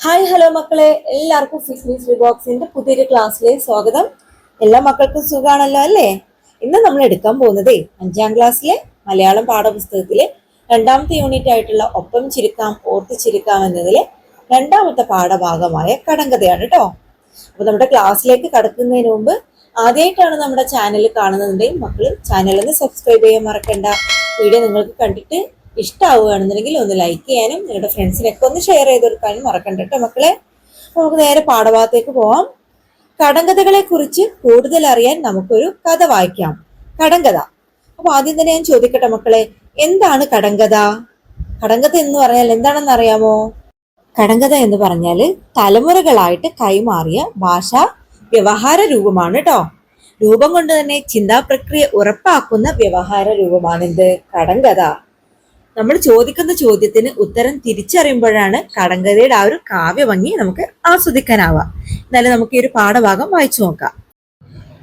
Hi hello മക്കളെ. എല്ലാവർക്കും fitness റിബോക്സിന്റെ ബോക്സിന്റെ പുതിയൊരു ക്ലാസ്സിലെ സ്വാഗതം. എല്ലാ മക്കൾക്കും സുഖമാണല്ലോ അല്ലേ? ഇന്ന് നമ്മൾ എടുക്കാൻ പോകുന്നത് അഞ്ചാം ക്ലാസ്സിലെ മലയാളം പാഠപുസ്തകത്തിലെ രണ്ടാമത്തെ യൂണിറ്റ് ആയിട്ടുള്ള ഒപ്പം ചിരിക്കാം ഓർത്ത് ചിരിക്കാം എന്നതിലെ രണ്ടാമത്തെ പാഠഭാഗമായ കടങ്കഥയാണ് കേട്ടോ അപ്പൊ നമ്മുടെ ക്ലാസ്സിലേക്ക് കടക്കുന്നതിന് മുമ്പ് ആദ്യമായിട്ടാണ് നമ്മുടെ ചാനൽ കാണുന്നതെങ്കിൽ മക്കൾ ചാനൽ ഒന്ന് സബ്സ്ക്രൈബ് ചെയ്യാൻ മറക്കണ്ട. വീഡിയോ നിങ്ങൾക്ക് കണ്ടിട്ട് ഇഷ്ടമാവുകയാണെന്നുണ്ടെങ്കിൽ ഒന്ന് ലൈക്ക് ചെയ്യാനും നിങ്ങളുടെ ഫ്രണ്ട്സിനൊക്കെ ഒന്ന് ഷെയർ ചെയ്ത് കൊടുക്കാനും മറക്കണ്ട കേട്ടോ മക്കളെ. നമുക്ക് നേരെ പാഠഭാഗത്തേക്ക് പോവാം. കടങ്കഥകളെ കുറിച്ച് കൂടുതൽ അറിയാൻ നമുക്കൊരു കഥ വായിക്കാം. കടങ്കഥ. അപ്പൊ ആദ്യം തന്നെ ഞാൻ ചോദിക്കട്ടെ മക്കളെ എന്താണ് കടങ്കഥ? കടങ്കഥ എന്ന് പറഞ്ഞാൽ എന്താണെന്ന് അറിയാമോ? കടങ്കഥ എന്ന് പറഞ്ഞാൽ തലമുറകളായിട്ട് കൈമാറിയ ഭാഷ വ്യവഹാര രൂപമാണ് കേട്ടോ രൂപം കൊണ്ട് തന്നെ ചിന്താ പ്രക്രിയ ഉറപ്പാക്കുന്ന വ്യവഹാര രൂപമാണിത് കടങ്കഥ. നമ്മൾ ചോദിക്കുന്ന ചോദ്യത്തിന് ഉത്തരം തിരിച്ചറിയുമ്പോഴാണ് കടങ്കഥയുടെ ആ ഒരു കാവ്യഭംഗി നമുക്ക് ആസ്വദിക്കാനാവുക. എന്നാലും നമുക്ക് ഈ ഒരു പാഠഭാഗം വായിച്ചു നോക്കാം.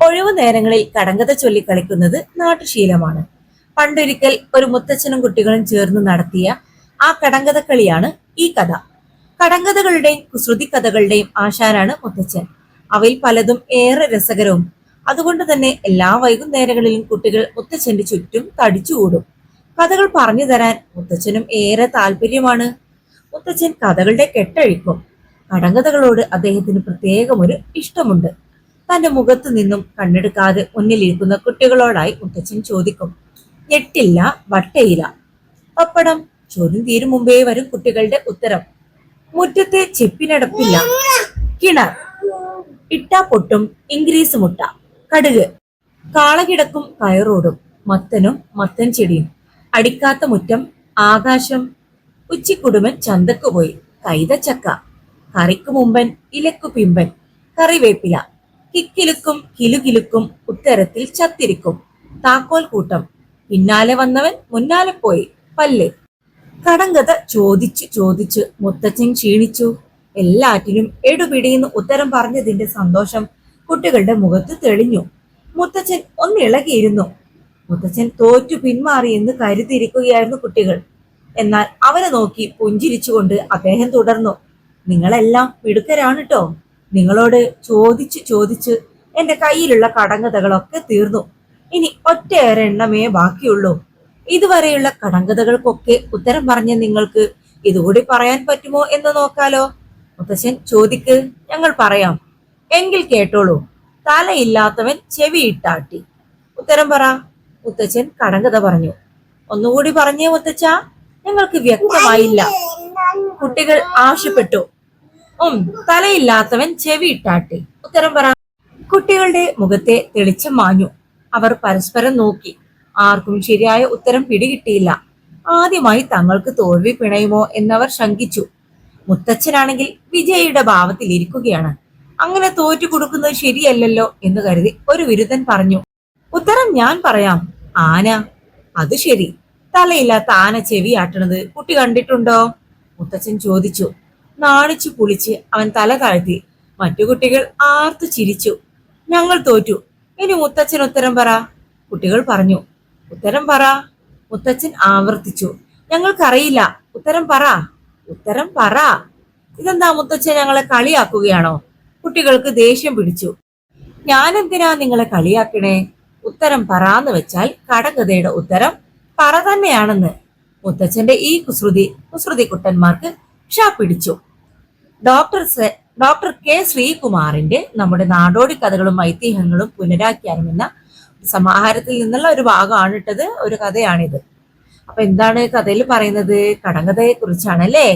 ഒഴിവു നേരങ്ങളിൽ കടങ്കഥ ചൊല്ലി കളിക്കുന്നത് നാട്ടുശീലമാണ്. പണ്ടൊരിക്കൽ ഒരു മുത്തച്ഛനും കുട്ടികളും ചേർന്ന് നടത്തിയ ആ കടങ്കഥ കളിയാണ് ഈ കഥ. കടങ്കഥകളുടെയും കുസൃതി കഥകളുടെയും ആശാനാണ് മുത്തച്ഛൻ. അവയിൽ പലതും ഏറെ രസകരവും. അതുകൊണ്ട് തന്നെ എല്ലാ വൈകുന്നേരങ്ങളിലും കുട്ടികൾ മുത്തച്ഛന്റെ ചുറ്റും തടിച്ചുകൂടും. കഥകൾ പറഞ്ഞു തരാൻ മുത്തച്ഛനും ഏറെ താല്പര്യമാണ്. മുത്തച്ഛൻ കഥകളുടെ കെട്ടഴിക്കും കടങ്കഥകളോട് അദ്ദേഹത്തിന് പ്രത്യേകം ഒരു ഇഷ്ടമുണ്ട്. തന്റെ മുഖത്തു നിന്നും കണ്ണെടുക്കാതെ മുന്നിലിരിക്കുന്ന കുട്ടികളോടായി മുത്തച്ഛൻ ചോദിക്കും ഞെട്ടില്ല വട്ടയില? പപ്പടം? ചോദ്യം തീരും മുമ്പേ വരും കുട്ടികളുടെ ഉത്തരം. മുറ്റത്തെ ചെപ്പിനടപ്പില്ല. കിണർ. ഇട്ട പൊട്ടും ഇംഗ്രീസ് മുട്ട. കടുക്. കാളകിടക്കും കയറോടും മത്തനും മത്തൻ ചെടിയും. അടിക്കാത്ത മുറ്റം ആകാശം ഉച്ചിക്കുടുമൻ ചന്തക്കു പോയി. കൈതച്ചക്ക കറിക്കു മുമ്പൻ ഇലക്കു പിമ്പൻ കറിവേപ്പില. കിക്കിലുക്കും കിലുകിലുക്കും ഉത്തരത്തിൽ ചത്തിരിക്കും. താക്കോൽ കൂട്ടം. പിന്നാലെ വന്നവൻ മുന്നാലെ പോയി. പല്ല്. കടങ്കഥ ചോദിച്ചു ചോദിച്ച് മുത്തച്ഛൻ ക്ഷീണിച്ചു. എല്ലാറ്റിനും എടുപിടിയെന്ന് ഉത്തരം പറഞ്ഞതിന്റെ സന്തോഷം കുട്ടികളുടെ മുഖത്ത് തെളിഞ്ഞു. മുത്തച്ഛൻ ഒന്നിളകിയിരുന്നു മുത്തച്ഛൻ തോറ്റു പിന്മാറി എന്ന് കരുതിയിരിക്കുകയായിരുന്നു കുട്ടികൾ. എന്നാൽ അവനെ നോക്കി പുഞ്ചിരിച്ചുകൊണ്ട് അദ്ദേഹം തുടർന്നു നിങ്ങളെല്ലാം മിടുക്കരാണ് കേട്ടോ നിങ്ങളോട് ചോദിച്ച് ചോദിച്ച് എന്റെ കയ്യിലുള്ള കടങ്കഥകളൊക്കെ തീർന്നു. ഇനി ഒറ്റയേറെ എണ്ണമേ ബാക്കിയുള്ളൂ. ഇതുവരെയുള്ള കടങ്കഥകൾക്കൊക്കെ ഉത്തരം പറഞ്ഞ നിങ്ങൾക്ക് ഇതുകൂടി പറയാൻ പറ്റുമോ എന്ന് നോക്കാലോ? മുത്തശ്ശൻ ചോദിക്ക് ഞങ്ങൾ പറയാം. എങ്കിൽ കേട്ടോളൂ. തലയില്ലാത്തവൻ ചെവിയിട്ടാട്ടി. ഉത്തരം പറ. മുത്തച്ഛൻ കടങ്കഥ പറഞ്ഞു. ഒന്നുകൂടി പറഞ്ഞേ മുത്തച്ഛ ഞങ്ങൾക്ക് വ്യക്തമായില്ല. കുട്ടികൾ ആവശ്യപ്പെട്ടു. ഉം തലയില്ലാത്തവൻ ചെവി ഇട്ടാട്ടെ. ഉത്തരം പറ. കുട്ടികളുടെ മുഖത്തെ തെളിച്ചം മാഞ്ഞു. അവർ പരസ്പരം നോക്കി. ആർക്കും ശരിയായ ഉത്തരം പിടികിട്ടിയില്ല. ആദ്യമായി തങ്ങൾക്ക് തോൽവി പിണയുമോ എന്നവർ ശങ്കിച്ചു. മുത്തച്ഛനാണെങ്കിൽ വിജയിയുടെ ഭാവത്തിൽ ഇരിക്കുകയാണ്. അങ്ങനെ തോറ്റു കൊടുക്കുന്നത് ശരിയല്ലല്ലോ എന്ന് കരുതി ഒരു വിരുദ്ധൻ പറഞ്ഞു. ഉത്തരം ഞാൻ പറയാം. ആന. അത് ശരി. തലയില്ലാത്ത ആന ചെവിയാട്ടണത് കുട്ടി കണ്ടിട്ടുണ്ടോ? മുത്തച്ഛൻ ചോദിച്ചു. നാണിച്ചു കുളിച്ച് അവൻ തല താഴ്ത്തി. മറ്റു കുട്ടികൾ ആർത്തു ചിരിച്ചു. ഞങ്ങൾ തോറ്റു. ഇനി മുത്തച്ഛൻ ഉത്തരം പറ. കുട്ടികൾ പറഞ്ഞു. ഉത്തരം പറ. മുത്തച്ഛൻ ആവർത്തിച്ചു. ഞങ്ങൾക്കറിയില്ല. ഉത്തരം പറ. ഉത്തരം പറ. ഇതെന്താ മുത്തച്ഛൻ ഞങ്ങളെ കളിയാക്കുകയാണോ? കുട്ടികൾക്ക് ദേഷ്യം പിടിച്ചു. ഞാനെന്തിനാ നിങ്ങളെ കളിയാക്കണേ? ഉത്തരം പറാന്ന് വെച്ചാൽ കടകഥയുടെ ഉത്തരം പറ തന്നെയാണെന്ന്. മുത്തച്ഛന്റെ ഈ കുസൃതി കുസൃതി കുട്ടന്മാർക്ക് ക്ഷാ പിടിച്ചു. ഡോക്ടർ ഡോക്ടർ കെ ശ്രീകുമാറിന്റെ നമ്മുടെ നാടോടി കഥകളും ഐതിഹ്യങ്ങളും പുനരാഖ്യാനം എന്ന സമാഹാരത്തിൽ നിന്നുള്ള ഒരു ഭാഗമാണ് ഇട്ടത് ഒരു കഥയാണിത്. അപ്പൊ എന്താണ് കഥയിൽ പറയുന്നത്? കടങ്കഥയെ കുറിച്ചാണ് അല്ലേ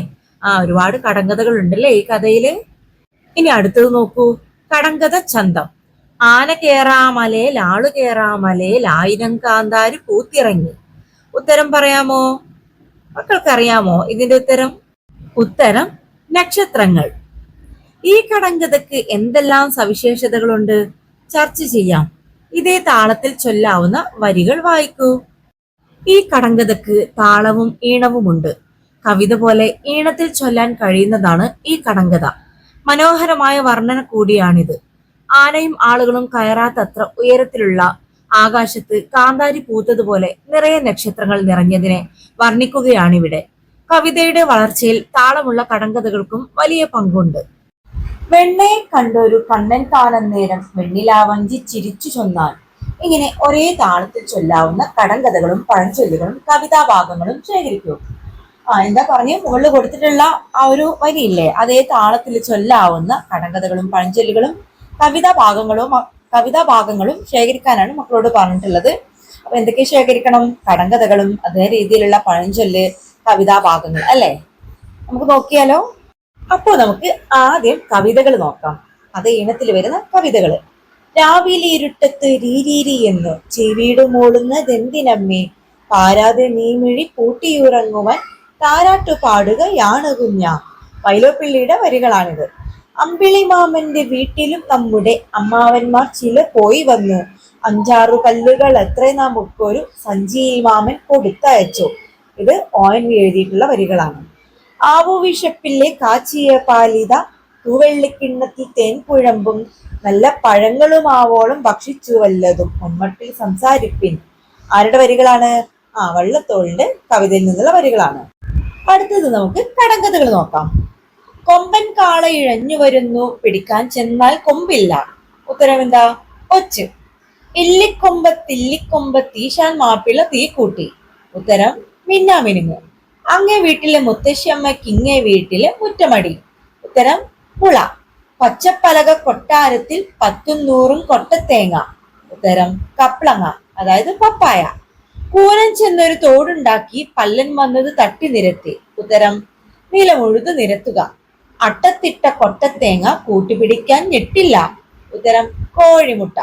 ആ ഒരുപാട് കടങ്കഥകൾ ഉണ്ടല്ലേ ഈ കഥയിൽ? ഇനി അടുത്തത് നോക്കൂ. കടങ്കഥ ചന്തം. ആന കേറാമലയിൽ ആൾ കേറാമലയിൽ ആയിരം കാന്താരി പൂത്തിറങ്ങി. ഉത്തരം പറയാമോ? മക്കൾക്കറിയാമോ ഇതിന്റെ ഉത്തരം? ഉത്തരം നക്ഷത്രങ്ങൾ. ഈ കടങ്കഥക്ക് എന്തെല്ലാം സവിശേഷതകളുണ്ട്? ചർച്ച ചെയ്യാം. ഇതേ താളത്തിൽ ചൊല്ലാവുന്ന വരികൾ വായിക്കൂ. ഈ കടങ്കഥക്ക് താളവും ഈണവുമുണ്ട്. കവിത പോലെ ഈണത്തിൽ ചൊല്ലാൻ കഴിയുന്നതാണ് ഈ കടങ്കഥ. മനോഹരമായ വർണന കൂടിയാണിത്. ആനയും ആളുകളും കയറാത്തത്ര ഉയരത്തിലുള്ള ആകാശത്ത് കാന്താരി പൂത്തതുപോലെ നിറയെ നക്ഷത്രങ്ങൾ നിറഞ്ഞതിനെ വർണിക്കുകയാണിവിടെ. കവിതയുടെ വളർച്ചയിൽ താളമുള്ള കടങ്കഥകൾക്കും വലിയ പങ്കുണ്ട്. വെണ്ണയെ കണ്ടൊരു കണ്ണൻ കാലം നേരം വെണ്ണിലാവഞ്ചി ചിരിച്ചു ചൊന്നാൽ. ഇങ്ങനെ ഒരേ താളത്തിൽ ചൊല്ലാവുന്ന കടങ്കഥകളും പഴഞ്ചൊല്ലുകളും കവിതാഭാഗങ്ങളും ശേഖരിക്കൂ. ആ എന്താ പറഞ്ഞു? മുകളിൽ കൊടുത്തിട്ടുള്ള ആ ഒരു വരിയില്ലേ? അതേ താളത്തിൽ ചൊല്ലാവുന്ന കടങ്കഥകളും പഴഞ്ചൊല്ലുകളും കവിതാ ഭാഗങ്ങളും കവിതാ ഭാഗങ്ങളും ശേഖരിക്കാനാണ് മക്കളോട് പറഞ്ഞിട്ടുള്ളത്. അപ്പൊ എന്തൊക്കെ ശേഖരിക്കണം? കടങ്കഥകളും അതേ രീതിയിലുള്ള പഴഞ്ചൊല്ല് കവിതാ ഭാഗങ്ങൾ അല്ലേ? നമുക്ക് നോക്കിയാലോ? അപ്പോൾ നമുക്ക് ആദ്യം കവിതകൾ നോക്കാം. അത് ഈണത്തിൽ വരുന്ന കവിതകൾ രാവിലെ ഇരുട്ടത്ത് രീരീരി എന്ന് ചെവിയുടെ മൂളുന്നതെന്തിനമ്മേ പാരാതെ നീമിഴി പൂട്ടിയുറങ്ങുവാൻ താരാട്ടു പാടുകയാണ് കുഞ്ഞ. വൈലോപ്പിള്ളിയുടെ വരികളാണിത്. അമ്പിളി മാമന്റെ വീട്ടിലും നമ്മുടെ അമ്മാവന്മാർ ചില പോയി വന്നു. അഞ്ചാറു കല്ലുകൾ എത്ര നമുക്കൊരു സഞ്ജീവി മാമൻ കൊടുത്തയച്ചു. ഇത് വി എഴുതിയിട്ടുള്ള വരികളാണ്. ആവു വിഷപ്പിലെ കാച്ചിയ പാലിത തൂവെള്ളിക്കിണ്ണത്തിൽ തേൻ കുഴമ്പും നല്ല പഴങ്ങളും ആവോളം ഭക്ഷിച്ചു വല്ലതും മുൻമട്ടിൽ സംസാരിപ്പിൻ. ആരുടെ വരികളാണ്? ആ വള്ളത്തോളിന്റെ കവിതയിൽ നിന്നുള്ള വരികളാണ്. അടുത്തത് നമുക്ക് കടങ്കഥകൾ നോക്കാം. കൊമ്പൻ കാള ഇഴഞ്ഞു വരുന്നു. പിടിക്കാൻ ചെന്നാൽ കൊമ്പില്ല. ഉത്തരം എന്താ ഒച്ച് തീശാൻ മാപ്പിള തീ കൂട്ടി ഉത്തരം മിന്നാമിനുങ്ങ്. അങ്ങേ വീട്ടിലെ മുത്തശ്ശിയമ്മയ്ക്ക് ഇങ്ങേ വീട്ടിലെ മുറ്റമടി. ഉത്തരം പുള. പച്ചപ്പലക കൊട്ടാരത്തിൽ പത്തും നൂറും കൊട്ടത്തേങ്ങ. ഉത്തരം കപ്ലങ്ങ അതായത് പപ്പായ. കൂനൻ ചെന്നൊരു തോടുണ്ടാക്കി പല്ലൻ വന്നത് തട്ടി നിരത്തി. ഉത്തരം നിലമുഴുത് നിരത്തുക. അട്ടത്തിട്ട കൊട്ടത്തേങ്ങ കൂട്ടുപിടിക്കാൻ ഞെട്ടില്ല. ഉത്തരം കോഴിമുട്ട.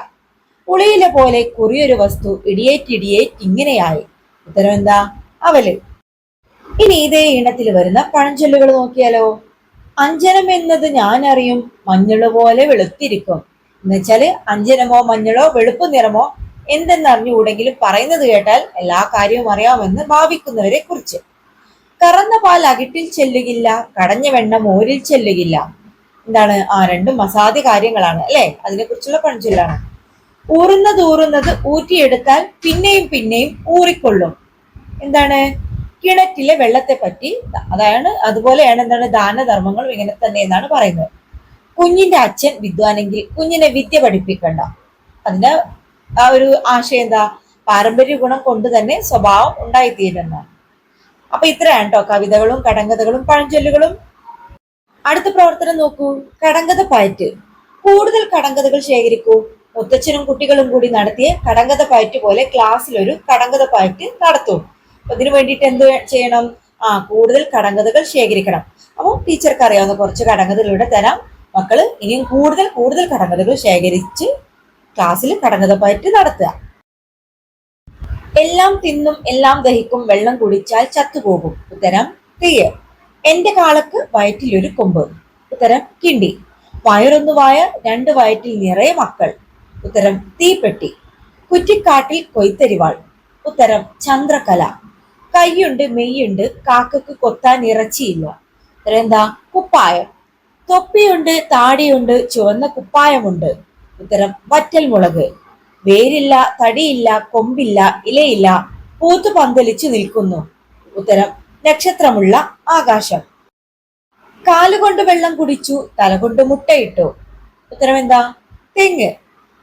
പുളിയിലെ പോലെ കുറിയൊരു വസ്തു ഇടിയേറ്റിടിയേറ്റ് ഇങ്ങനെയായി. ഉത്തരം എന്താ? അവൽ. ഇനി ഇതേ ഈണത്തിൽ വരുന്ന പഴഞ്ചൊല്ലുകൾ നോക്കിയാലോ? അഞ്ജനം എന്നത് ഞാൻ അറിയും മഞ്ഞൾ പോലെ വെളുത്തിരിക്കും. എന്നുവെച്ചാൽ അഞ്ജനമോ മഞ്ഞളോ വെളുപ്പ് നിറമോ എന്തെന്നറിഞ്ഞുകൂടെങ്കിലും പറയുന്നത് കേട്ടാൽ എല്ലാ കാര്യവും അറിയാമെന്ന് ഭാവിക്കുന്നവരെ കുറിച്ച്. കറന്ന പാൽ അകിട്ടിൽ ചെല്ലുകില്ല കടഞ്ഞ വെണ്ണ മോരിൽ ചെല്ലുകില്ല. എന്താണ്? ആ രണ്ടും അസാധ്യ കാര്യങ്ങളാണ് അല്ലെ? അതിനെ കുറിച്ചുള്ള പഴഞ്ചൊല്ലാണ്. ഊറുന്നത് ഊറുന്നത് ഊറ്റിയെടുത്താൽ പിന്നെയും പിന്നെയും ഊറിക്കൊള്ളും. എന്താണ്? കിണറ്റിലെ വെള്ളത്തെ പറ്റി അതാണ് അതുപോലെയാണ് എന്താണ്? ദാനധർമ്മങ്ങളും ഇങ്ങനെ തന്നെ എന്നാണ് പറയുന്നത്. കുഞ്ഞിന്റെ അച്ഛൻ വിദ്വാനെങ്കിൽ കുഞ്ഞിനെ വിദ്യ പഠിപ്പിക്കണ്ട. അതിന് ആ ഒരു ആശയം എന്താ? പാരമ്പര്യ ഗുണം കൊണ്ട് തന്നെ സ്വഭാവം ഉണ്ടായിത്തീരുന്നതാണ്. അപ്പൊ ഇത്രയാണ് കേട്ടോ കവിതകളും കടങ്കഥകളും പഴഞ്ചൊല്ലുകളും. അടുത്ത പ്രവർത്തനം നോക്കൂ. കടങ്കഥ പയറ്റ് കൂടുതൽ കടങ്കഥകൾ ശേഖരിക്കൂ. മുത്തച്ഛനും കുട്ടികളും കൂടി നടത്തിയ കടങ്കഥ പയറ്റ് പോലെ ക്ലാസ്സിൽ ഒരു കടങ്കഥ പയറ്റ് നടത്തും. അപ്പൊ ഇതിനു വേണ്ടിയിട്ട് എന്ത് ചെയ്യണം? ആ കൂടുതൽ കടങ്കഥകൾ ശേഖരിക്കണം. അപ്പോൾ ടീച്ചർക്ക് അറിയാവുന്ന കുറച്ച് കടങ്കഥകളിലൂടെ തരാം. മക്കൾ ഇനിയും കൂടുതൽ കൂടുതൽ കടങ്കഥകൾ ശേഖരിച്ച് ക്ലാസ്സിൽ കടങ്കഥ പയറ്റ് നടത്തുക. എല്ലാം തിന്നും എല്ലാം ദഹിക്കും വെള്ളം കുടിച്ചാൽ ചത്തുപോകും. ഉത്തരം തീയ. എന്റെ കാളക്ക് വയറ്റിലൊരു കൊമ്പ്. ഉത്തരം കിണ്ടി. വയറൊന്നു വായ രണ്ട് വയറ്റിൽ നിറയെ മക്കൾ. ഉത്തരം തീപ്പെട്ടി. കുറ്റിക്കാട്ടിൽ കൊയ്ത്തരിവാൾ. ഉത്തരം ചന്ദ്രകല. കൈയുണ്ട് മെയ്യുണ്ട് കാക്കക്ക് കൊത്താൻ ഇറച്ചിയില്ല. ഉത്തരം എന്താ? കുപ്പായം. തൊപ്പിയുണ്ട് താടിയുണ്ട് ചുവന്ന കുപ്പായമുണ്ട്. ഉത്തരം വറ്റൽ മുളക് വേരില്ല തടിയില്ല കൊമ്പില്ല ഇലയില്ല പൂത്തു പന്തലിച്ചു നിൽക്കുന്നു. ഉത്തരം നക്ഷത്രമുള്ള ആകാശം. കാലുകൊണ്ട് വെള്ളം കുടിച്ചു തലകൊണ്ട് മുട്ടയിട്ടു. ഉത്തരം എന്താ? തെങ്ങ്.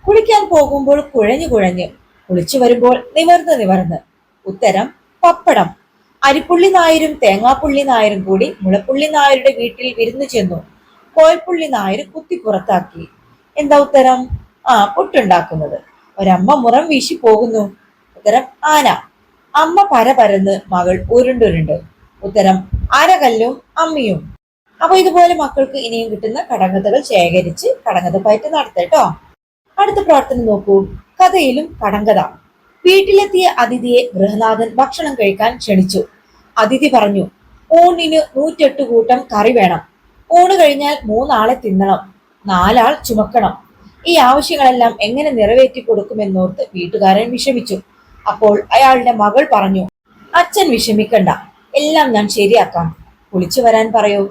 കുളിക്കാൻ പോകുമ്പോൾ കുഴഞ്ഞു കുഴഞ്ഞ് കുളിച്ചു വരുമ്പോൾ നിവർന്ന് നിവർന്ന്. ഉത്തരം പപ്പടം. അരിപ്പുള്ളി നായരും തേങ്ങാപ്പുള്ളി നായരും കൂടി മുളപ്പുള്ളി നായരുടെ വീട്ടിൽ വിരുന്നു ചെന്നു. കോയപ്പുള്ളി നായർ കുത്തി പുറത്താക്കി. എന്താ ഉത്തരം? ആ പുട്ടുണ്ടാക്കുന്നത്. ഒരമ്മ മുറം വീശി പോകുന്നു. ഉത്തരം ആന. അമ്മ പര പരന്ന് മകൾ ഉരുണ്ടുരുണ്ട്. ഉത്തരം അരകല്ലും അമ്മയും. അപ്പൊ ഇതുപോലെ മക്കൾക്ക് ഇനിയും കിട്ടുന്ന കടങ്കഥകൾ ശേഖരിച്ച് കടങ്കഥ പയറ്റ് നടത്തട്ടോ അടുത്ത പ്രവർത്തനം നോക്കൂ. കഥയിലും കടങ്കഥ. വീട്ടിലെത്തിയ അതിഥിയെ ഗൃഹനാഥൻ ഭക്ഷണം കഴിക്കാൻ ക്ഷണിച്ചു. അതിഥി പറഞ്ഞു ഊണിന് നൂറ്റെട്ട് കൂട്ടം കറി വേണം. ഊണ് കഴിഞ്ഞാൽ മൂന്നാളെ തിന്നണം. നാലാൾ ചുമക്കണം. ഈ ആവശ്യങ്ങളെല്ലാം എങ്ങനെ നിറവേറ്റി കൊടുക്കുമെന്നോർത്ത് വീട്ടുകാരൻ വിഷമിച്ചു. അപ്പോൾ അയാളുടെ മകൾ പറഞ്ഞു അച്ഛൻ വിഷമിക്കണ്ട എല്ലാം ഞാൻ ശരിയാക്കാം. കുളിച്ചു വരാൻ പറയൂ.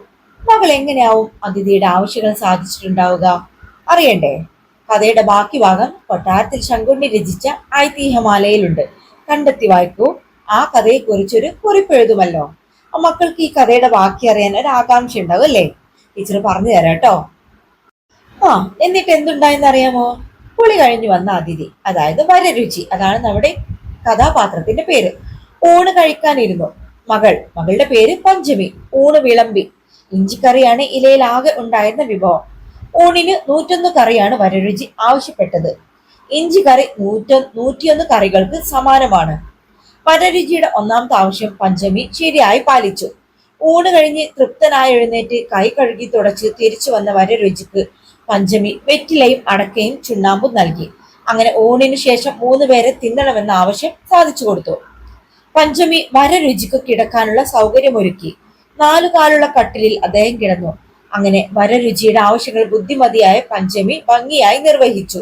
മകൾ എങ്ങനെയാവും അതിഥിയുടെ ആവശ്യങ്ങൾ സാധിച്ചിട്ടുണ്ടാവുക? അറിയണ്ടേ? കഥയുടെ ബാക്കി ഭാഗം കൊട്ടാരത്തിൽ ശങ്കുണ്ണി രചിച്ച ഐതിഹ്യമാലയിലുണ്ട്. കണ്ടെത്തി വായിക്കൂ. ആ കഥയെക്കുറിച്ചൊരു കുറിപ്പെഴുതുമല്ലോ. മക്കൾക്ക് ഈ കഥയുടെ ബാക്കി അറിയാൻ ഒരു ആകാംക്ഷ ഉണ്ടാവും അല്ലേ? ടീച്ചർ പറഞ്ഞു തരാം കേട്ടോ. ആ എന്നിട്ട് എന്തുണ്ടായെന്ന് അറിയാമോ? കുളി കഴിഞ്ഞു വന്ന അതിഥി അതായത് വരരുചി അതാണ് നമ്മുടെ കഥാപാത്രത്തിന്റെ പേര്. ഊണ് കഴിക്കാനിരുന്നു. മകൾ മകളുടെ പേര് പഞ്ചമി ഊണ് വിളമ്പി. ഇഞ്ചിക്കറിയാണ് ഇലയിൽ ആകെ ഉണ്ടായിരുന്ന വിഭവം. ഊണിന് നൂറ്റൊന്ന് കറിയാണ് വരരുചി ആവശ്യപ്പെട്ടത്. ഇഞ്ചി കറി നൂറ്റ നൂറ്റിയൊന്ന് കറികൾക്ക് സമാനമാണ്. വരരുചിയുടെ ഒന്നാമത്തെ ആവശ്യം പഞ്ചമി ശരിയായി പാലിച്ചു. ഊണ് കഴിഞ്ഞ് തൃപ്തനായി എഴുന്നേറ്റ് കൈ കഴുകി തുടച്ച് തിരിച്ചു വന്ന വരരുചിക്ക് പഞ്ചമി വെറ്റിലയും അടക്കയും ചുണ്ണാമ്പും നൽകി. അങ്ങനെ ഊണിനു ശേഷം മൂന്ന് പേരെ തിന്നണമെന്ന ആവശ്യം സാധിച്ചു കൊടുത്തു. പഞ്ചമി വരരുചിക്ക് കിടക്കാനുള്ള സൗകര്യമൊരുക്കി. നാലു കാലുള്ള കട്ടിലിൽ അദ്ദേഹം കിടന്നു. അങ്ങനെ വരരുചിയുടെ ആവശ്യങ്ങൾ ബുദ്ധിമതിയായ പഞ്ചമി ഭംഗിയായി നിർവഹിച്ചു.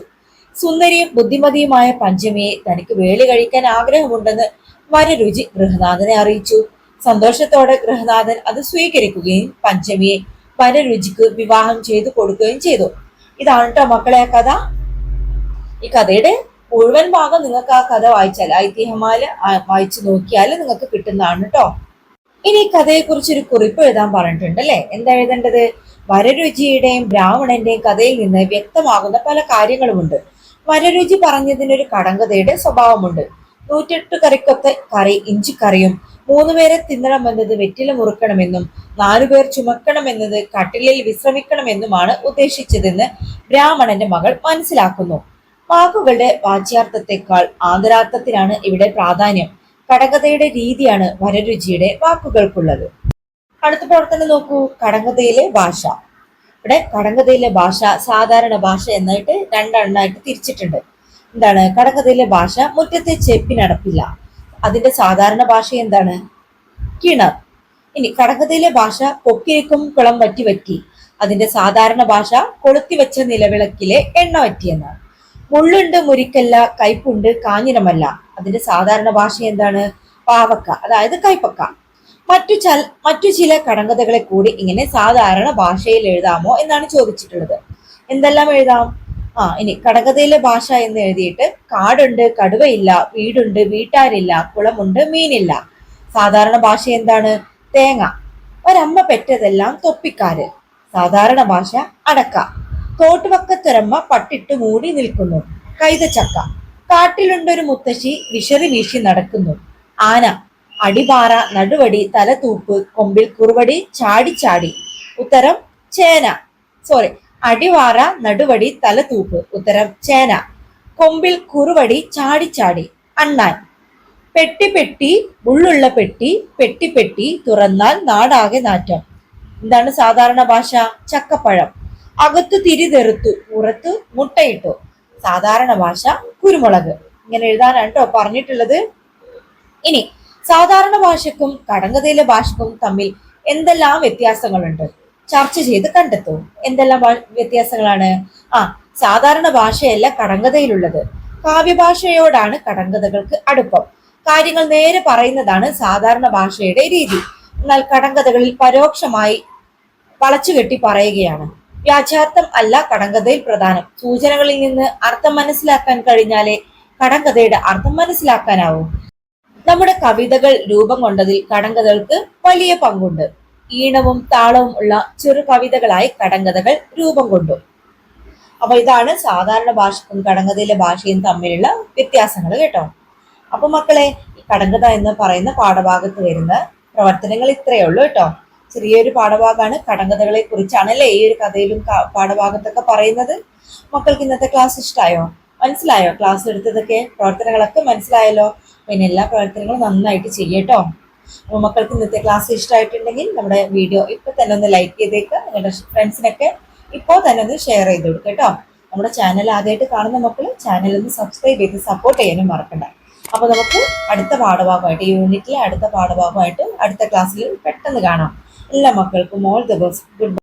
സുന്ദരിയും ബുദ്ധിമതിയുമായ പഞ്ചമിയെ തനിക്ക് വേളി കഴിക്കാൻ ആഗ്രഹമുണ്ടെന്ന് വരരുചി ഗൃഹനാഥനെ അറിയിച്ചു. സന്തോഷത്തോടെ ഗൃഹനാഥൻ അത് സ്വീകരിക്കുകയും പഞ്ചമിയെ വരരുചിക്ക് വിവാഹം ചെയ്തു കൊടുക്കുകയും ചെയ്തു. ഇതാണ് കേട്ടോ മക്കളെ ആ കഥ. ഈ കഥയുടെ മുഴുവൻ ഭാഗം നിങ്ങൾക്ക് ആ കഥ വായിച്ചാൽ ഐതിഹ്യമാല വായിച്ചു നോക്കിയാൽ നിങ്ങൾക്ക് കിട്ടുന്നതാണ് കേട്ടോ ഇനി ഈ കഥയെക്കുറിച്ച് ഒരു കുറിപ്പ് എഴുതാൻ പറഞ്ഞിട്ടുണ്ട് അല്ലേ? എന്താ എഴുതേണ്ടത്? വരരുചിയുടെയും ബ്രാഹ്മണന്റെയും കഥയിൽ നിന്ന് വ്യക്തമാകുന്ന പല കാര്യങ്ങളുമുണ്ട്. വരരുചി പറഞ്ഞതിനൊരു കടങ്കഥയുടെ സ്വഭാവമുണ്ട്. നൂറ്റെട്ട് കറിക്കൊത്ത കറി ഇഞ്ചിക്കറിയും മൂന്നുപേരെ തിന്നണമെന്നത് വെറ്റില മുറുക്കണമെന്നും നാലുപേർ ചുമക്കണമെന്നത് കട്ടിലിൽ വിശ്രമിക്കണമെന്നുമാണ് ഉദ്ദേശിച്ചതെന്ന് ബ്രാഹ്മണന്റെ മകൾ മനസ്സിലാക്കുന്നു. വാക്കുകളുടെ വാച്യാർത്ഥത്തെക്കാൾ ആദരാർത്ഥത്തിനാണ് ഇവിടെ പ്രാധാന്യം. കടകഥയുടെ രീതിയാണ് വരരുചിയുടെ വാക്കുകൾക്കുള്ളത്. അടുത്ത പ്രവർത്തനം നോക്കൂ. കടങ്കഥയിലെ ഭാഷ. ഇവിടെ കടങ്കഥയിലെ ഭാഷ സാധാരണ ഭാഷ എന്നായിട്ട് രണ്ടെണ്ണമായിട്ട് തിരിച്ചിട്ടുണ്ട്. എന്താണ്? കടകഥയിലെ ഭാഷ മുറ്റത്തെ ചെപ്പിനടപ്പില്ല അതിന്റെ സാധാരണ ഭാഷ എന്താണ്? കിണർ. ഇനി കടകഥയിലെ ഭാഷ കൊക്കിരിക്കും കുളം വറ്റി വറ്റി. അതിന്റെ സാധാരണ ഭാഷ കൊളുത്തി വെച്ച നിലവിളക്കിലെ എണ്ണ വറ്റി എന്നാണ് മുള്ളുണ്ട് മുരിക്കല്ല കയ്പുണ്ട് കാഞ്ഞിരമല്ല. അതിന്റെ സാധാരണ ഭാഷ എന്താണ്? പാവക്ക അതായത് കൈപ്പക്ക മറ്റു ചൽ മറ്റു ചില കടങ്കഥകളെ കൂടി ഇങ്ങനെ സാധാരണ ഭാഷയിൽ എഴുതാമോ എന്നാണ് ചോദിച്ചിട്ടുള്ളത്. എന്തെല്ലാം എഴുതാം? ആ ഇനി കടകഥയിലെ ഭാഷ എന്ന് എഴുതിയിട്ട് കാടുണ്ട് കടുവയില്ല വീടുണ്ട് വീട്ടാരില്ല കുളമുണ്ട് മീനില്ല. സാധാരണ ഭാഷ എന്താണ്? തേങ്ങ. ഒരമ്മ പെറ്റതെല്ലാം തൊപ്പിക്കാര്. സാധാരണ ഭാഷ അടക്ക. തോട്ടുവക്കത്തൊരമ്മ പട്ടിട്ട് മൂടി നിൽക്കുന്നു. കൈതച്ചക്ക. കാട്ടിലുണ്ടൊരു മുത്തശ്ശി വിശറി വീശി നടക്കുന്നു. ആന. അടിപാറ നടുവടി തലതൂപ്പ് കൊമ്പിൽ കുറുവടി ചാടി ചാടി. ഉത്തരം ചേന. സോറി അടിവാറ നടുവടി തലതൂപ്പ് ഉത്തരം ചേന. കൊമ്പിൽ കുറുവടി ചാടി ചാടി. അണ്ണാൻ. പെട്ടി പെട്ടി ഉള്ളുള്ള പെട്ടി പെട്ടി പെട്ടി തുറന്നാൽ നാടാകെ നാറ്റം. എന്താണ് സാധാരണ ഭാഷ? ചക്കപ്പഴം. അകത്തു തിരിതെറുത്തു പുറത്തു മുട്ടയിട്ടു. സാധാരണ ഭാഷ കുരുമുളക്. ഇങ്ങനെ എഴുതാനാണ് കേട്ടോ പറഞ്ഞിട്ടുള്ളത്. ഇനി സാധാരണ ഭാഷക്കും കടങ്കഥയിലെ ഭാഷക്കും തമ്മിൽ എന്തെല്ലാം വ്യത്യാസങ്ങളുണ്ട്? ചർച്ച ചെയ്ത് കണ്ടെത്തൂ. എന്തെല്ലാം വ്യത്യാസങ്ങളാണ്? ആ സാധാരണ ഭാഷയല്ല കടങ്കഥയിലുള്ളത്. കാവ്യഭാഷയോടാണ് കടങ്കഥകൾക്ക് അടുപ്പം. കാര്യങ്ങൾ നേരെ പറയുന്നതാണ് സാധാരണ ഭാഷയുടെ രീതി. എന്നാൽ കടങ്കഥകളിൽ പരോക്ഷമായി വളച്ചുകെട്ടി പറയുകയാണ്. വ്യാഖ്യാർത്ഥം അല്ല കടങ്കഥയിൽ പ്രധാനം. സൂചനകളിൽ നിന്ന് അർത്ഥം മനസ്സിലാക്കാൻ കഴിഞ്ഞാലേ കടങ്കഥയുടെ അർത്ഥം മനസ്സിലാക്കാനാവൂ. നമ്മുടെ കവിതകൾ രൂപം കൊണ്ടതിൽ കടങ്കഥകൾക്ക് വലിയ പങ്കുണ്ട്. ഈണവും താളവും ഉള്ള ചെറു കവിതകളായി കടങ്കഥകൾ രൂപം കൊണ്ടു. അപ്പൊ ഇതാണ് സാധാരണ ഭാഷക്കും കടങ്കഥയിലെ ഭാഷയും തമ്മിലുള്ള വ്യത്യാസങ്ങൾ കേട്ടോ. അപ്പൊ മക്കളെ ഈ കടങ്കഥ എന്ന് പറയുന്ന പാഠഭാഗത്ത് വരുന്ന പ്രവർത്തനങ്ങൾ ഇത്രയേ ഉള്ളൂ കേട്ടോ. ചെറിയൊരു പാഠഭാഗമാണ് കടങ്കഥകളെ കുറിച്ചാണ് അല്ലേ ഈ ഒരു കഥയിലും പാഠഭാഗത്തൊക്കെ പറയുന്നത്. മക്കൾക്ക് ഇന്നത്തെ ക്ലാസ് ഇഷ്ടമായോ മനസ്സിലായോ? ക്ലാസ് എടുത്തതൊക്കെ പ്രവർത്തനങ്ങളൊക്കെ മനസ്സിലായല്ലോ? പിന്നെ എല്ലാ പ്രവർത്തനങ്ങളും നന്നായിട്ട് ചെയ്യട്ടോ. അപ്പോൾ മക്കൾക്ക് ഇന്നത്തെ ക്ലാസ് ഇഷ്ടമായിട്ടുണ്ടെങ്കിൽ നമ്മുടെ വീഡിയോ ഇപ്പൊ തന്നെ ഒന്ന് ലൈക്ക് ചെയ്തേക്ക്. നിങ്ങളുടെ ഫ്രണ്ട്സിനൊക്കെ ഇപ്പോൾ തന്നെ ഒന്ന് ഷെയർ ചെയ്ത് കൊടുക്കുക കേട്ടോ. നമ്മുടെ ചാനൽ ആദ്യമായിട്ട് കാണുന്ന മക്കൾ ചാനൽ ഒന്ന് സബ്സ്ക്രൈബ് ചെയ്ത് സപ്പോർട്ട് ചെയ്യാനും മറക്കണ്ട. അപ്പോൾ നമുക്ക് അടുത്ത പാഠഭാഗമായിട്ട് യൂണിറ്റിലെ അടുത്ത പാഠഭാഗമായിട്ട് അടുത്ത ക്ലാസ്സിൽ പെട്ടെന്ന് കാണാം. എല്ലാ മക്കൾക്കും ഓൾ ദ ബെസ്റ്റ് ഗുഡ്